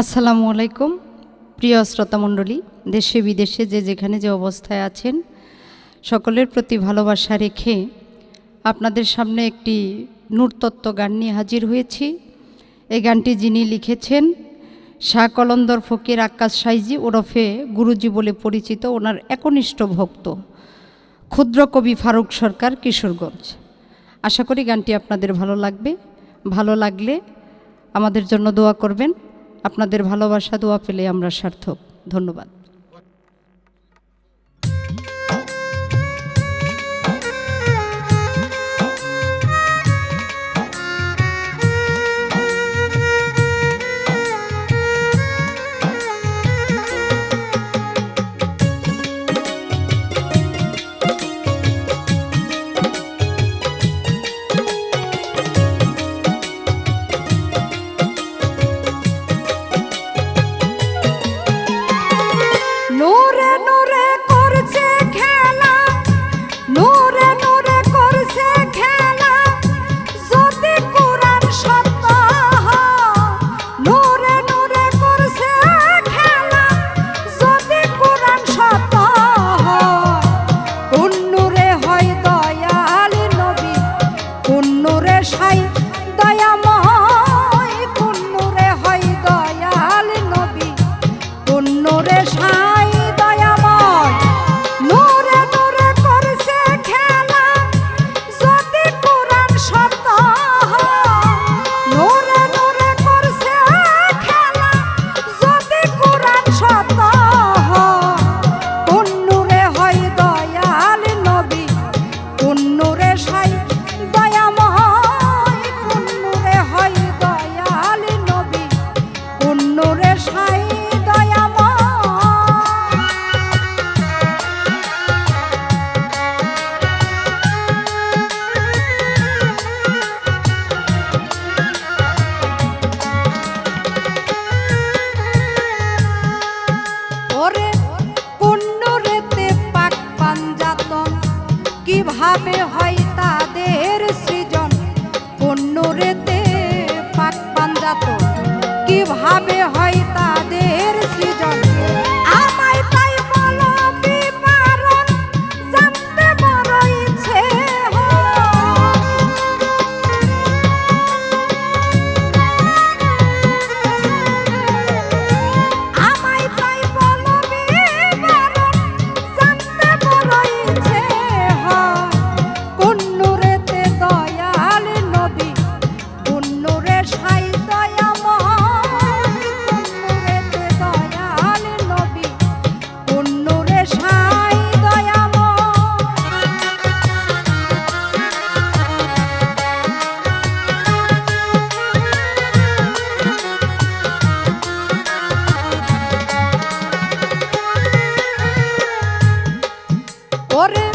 আসসালামু আলাইকুম, প্রিয় শ্রোতামণ্ডলী দেশে বিদেশে যে যেখানে যে অবস্থায় আছেন, সকলের প্রতি ভালোবাসা রেখে আপনাদের সামনে একটি নূরতত্ত্ব গান নিয়ে হাজির হয়েছি। এই গানটি যিনি লিখেছেন শাহ কলন্দর ফকির আক্কাস সাইজি ওরফে গুরুজি বলে পরিচিত ওনার একনিষ্ঠ ভক্ত, ক্ষুদ্র কবি ফারুক সরকার, কিশোরগঞ্জ। আশা করি গানটি আপনাদের ভালো লাগবে। ভালো লাগলে আমাদের জন্য দোয়া করবেন। আপনাদের ভালোবাসা দোয়া পেলে আমরা সার্থক। ধন্যবাদ। corre.